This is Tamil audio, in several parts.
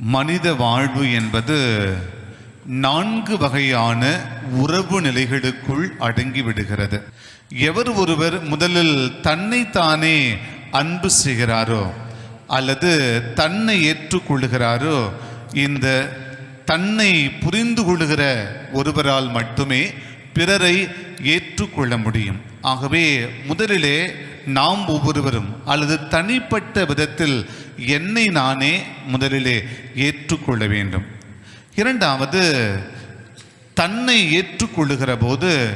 மனித வாழ்வு என்பது நான்கு வகையான உறவு நிலைகளுக்குள் அடங்கி விடுகிறது. எவர் ஒருவர் முதலில் தன்னைத்தானே அன்பு செய்கிறாரோ அல்லது தன்னை ஏற்றுக்கொள்கிறாரோ இந்த தன்னை புரிந்து கொள்கிற ஒருவரால் மட்டுமே பிறரை ஏற்றுக்கொள்ள முடியும். ஆகவே முதலிலே நாம் ஒவ்வொருவரும் அல்லது தனிப்பட்ட விதத்தில் என்னை நானே முதலிலே ஏற்றுக்கொள்ள வேண்டும். இரண்டாவது தன்னை ஏற்றுக்கொள்ளுகிற போது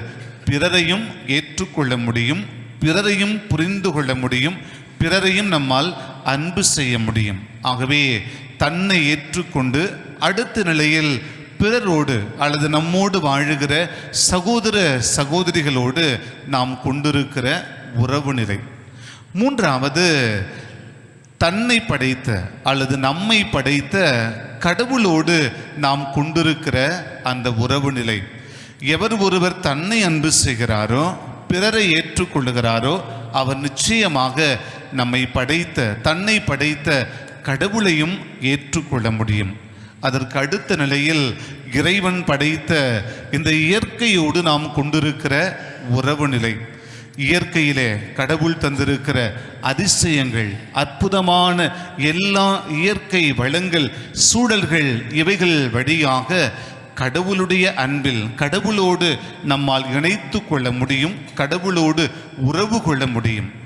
பிறரையும் ஏற்றுக்கொள்ள முடியும் பிறரையும் புரிந்து கொள்ள முடியும் பிறரையும் நம்மால் அன்பு செய்ய முடியும். ஆகவே தன்னை ஏற்றுக்கொண்டு அடுத்த நிலையில் பிறரோடு அல்லது நம்மோடு வாழுகிற சகோதர சகோதரிகளோடு நாம் கொண்டிருக்கிற உறவு நிலை மூன்றாவது தன்னை படைத்த அல்லது நம்மை படைத்த கடவுளோடு நாம் கொண்டிருக்கிற அந்த உறவு நிலை. எவர் ஒருவர் தன்னை அன்பு செய்கிறாரோ பிறரை ஏற்றுக்கொள்ளுகிறாரோ அவர் நிச்சயமாக நம்மை படைத்த தன்னை படைத்த கடவுளையும் ஏற்றுக்கொள்ள முடியும். அதற்கு அடுத்த நிலையில் இறைவன் படைத்த இந்த இயற்கையோடு நாம் கொண்டிருக்கிற உறவு நிலை. இயற்கையிலே கடவுள் தந்திருக்கிற அதிசயங்கள் அற்புதமான எல்லா இயற்கை வளங்கள் சூழல்கள் இவைகள் வழியாக கடவுளுடைய அன்பில் கடவுளோடு நம்மால் இணைத்து கொள்ள முடியும் கடவுளோடு உறவு கொள்ள முடியும்.